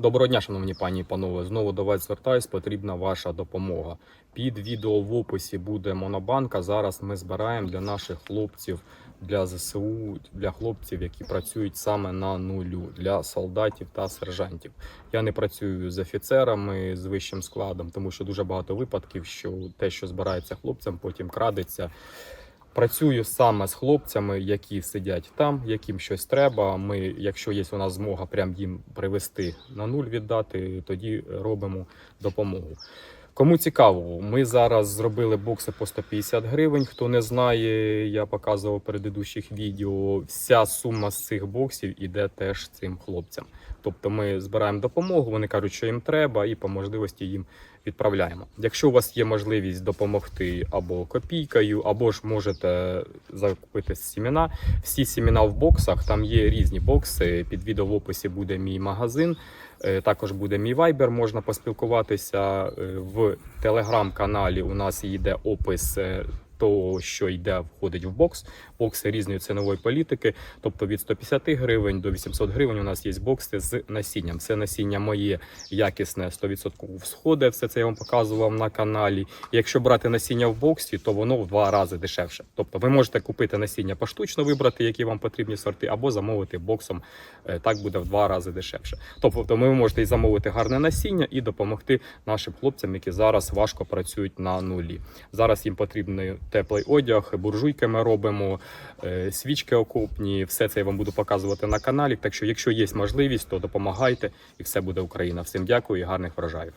Доброго дня, шановні пані і панове. Знову до вас звертаюсь, потрібна ваша допомога. Під відео в описі буде монобанка. Зараз ми збираємо для наших хлопців, для ЗСУ, для хлопців, які працюють саме на нулю, для солдатів та сержантів. Я не працюю з офіцерами з вищим складом, тому що дуже багато випадків, що те, що збирається хлопцям, потім крадеться. Працюю саме з хлопцями, які сидять там, яким щось треба. Ми, якщо є у нас змога, прям їм привести на нуль віддати, тоді робимо допомогу. Кому цікаво, ми зараз зробили бокси по 150 гривень. Хто не знає, я показував передидущих відео. Вся сума з цих боксів іде теж цим хлопцям. Тобто ми збираємо допомогу, вони кажуть, що їм треба, і по можливості їм відправляємо. Якщо у вас є можливість допомогти або копійкою, або ж можете закупити семена. Всі семена в боксах, там є різні бокси. Під відео в описі буде мій магазин. Е, Також буде мій вайбер, можна поспілкуватися Е, в телеграм-каналі. У нас йде опис того, що йде, входить в бокс. Бокси різної цінової політики. Тобто від 150 гривень до 800 гривень у нас є бокси з насінням. Це насіння моє якісне 100% всходить. Все це я вам показував на каналі. Якщо брати насіння в боксі, то воно в два рази дешевше. Тобто ви можете купити насіння поштучно, вибрати, які вам потрібні сорти, або замовити боксом. Е, Так буде в два рази дешевше. Тобто ви можете і замовити гарне насіння і допомогти нашим хлопцям, які зараз важко працюють на нулі. Зараз їм потрібний теплий одяг, буржуйки ми робимо, е, свічки окопні. Все це я вам буду показувати на каналі. Так що, якщо є можливість, то допомагайте, і все буде Україна. Всім дякую і гарних врожаїв.